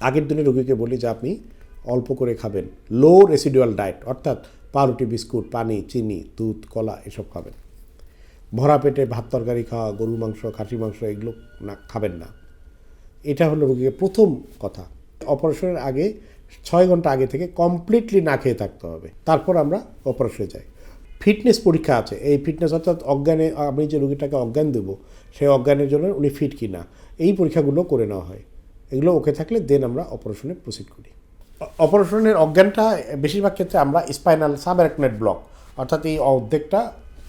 আগের দিনে রোগীকে বলি যে আপনি অল্প করে খাবেন। লো রেসিডুয়াল ডায়েট অর্থাৎ পাউরুটি, বিস্কুট, পানি, চিনি, দুধ, কলা এসব খাবেন। ভরা পেটে ভাত তরকারি খাওয়া, গরুর মাংস খাসি মাংস এগুলো না, খাবেন না। এটা হলো রোগীকে প্রথম কথা। অপারেশনের আগে ছয় ঘণ্টা আগে থেকে কমপ্লিটলি না খেয়ে থাকতে হবে। তারপর আমরা অপারেশনে যাই। ফিটনেস পরীক্ষা আছে। এই ফিটনেস অর্থাৎ অজ্ঞানে, আমি যে রোগীটাকে অজ্ঞান দেবো সেই অজ্ঞানের জন্য উনি ফিট কি না এই পরীক্ষাগুলো করে নেওয়া হয়। এগুলো ওকে থাকলে দেন আমরা অপারেশনে প্রসিড করি। অপারেশনের অজ্ঞানটা বেশিরভাগ ক্ষেত্রে আমরা স্পাইনাল সাবঅ্যারাকনেট ব্লক অর্থাৎ এই অর্ধেকটা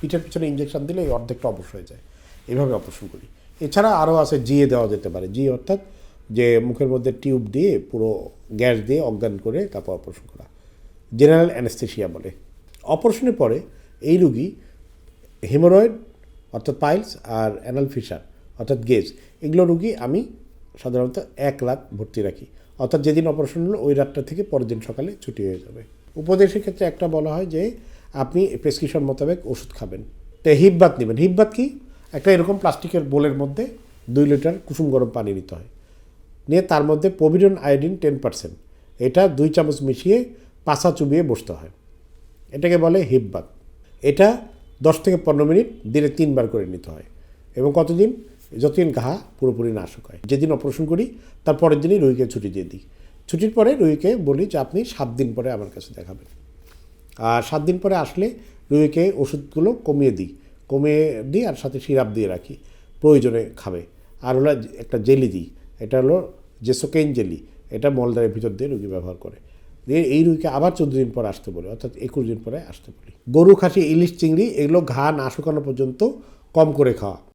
পিঠের পিছনে ইঞ্জেকশন দিলে এই অর্ধেকটা অবশ হয়ে যায়। এইভাবে অপারেশন করি। এছাড়া আরও আছে জিয়ে দেওয়া যেতে পারে। জি অর্থাৎ যে মুখের মধ্যে টিউব দিয়ে পুরো গ্যাস দিয়ে অজ্ঞান করে তারপর অপারেশন করা। জেনারেল অ্যানেস্থেশিয়া বলে। অপারেশনের পরে এই রুগী হেমোরয়েড অর্থাৎ পাইলস আর অ্যানাল ফিশার অর্থাৎ গেজ এগুলো রুগী আমি সাধারণত এক রাত ভর্তি রাখি। অর্থাৎ যেদিন অপারেশন হলো, ওই রাতটা থেকে পরের দিন সকালে ছুটি হয়ে যাবে। উপদেশের ক্ষেত্রে একটা বলা হয় যে, আপনি প্রেসক্রিপশন মোতাবেক ওষুধ খাবেন। তো হিপবাত নেবেন। হিপবাত কি? একটা এরকম প্লাস্টিকের বোলের মধ্যে দুই লিটার কুসুম গরম পানি নিতে হয়। নিয়ে তার মধ্যে পভিডন আয়োডিন টেন পার্সেন্ট এটা দুই চামচ মিশিয়ে পাশা চুবিয়ে বসতে হয়। এটাকে বলে হিপবাত এটা দশ থেকে পনেরো মিনিট দিনে তিনবার করে নিতে হয়। এবং কতদিন? যতদিন ঘা পুরোপুরি না শুকায়। যেদিন অপারেশন করি, তার পরের দিনই রোগীকে ছুটি দিয়ে দিই। ছুটির পরে রোগীকে বলি যে, আপনি সাত দিন পরে আমার কাছে দেখাবেন। আর সাত দিন পরে আসলে রোগীকে ওষুধগুলো কমিয়ে দিই। কমিয়ে দিই আর সাথে সিরাপ দিয়ে রাখি। প্রয়োজনে খাবে। আর হলো একটা জেলি দিই। এটা হলো জেসোকেইন জেলি। এটা মলদারের ভিতর দিয়ে রুগী ব্যবহার করে। দিয়ে এই রুগীকে আবার চোদ্দ দিন পরে আসতে বলি, অর্থাৎ একুশ দিন পরে আসতে বলি। গরু, খাসি, ইলিশ, চিংড়ি, এগুলো ঘা না শুকানো পর্যন্ত কম করে খাওয়া।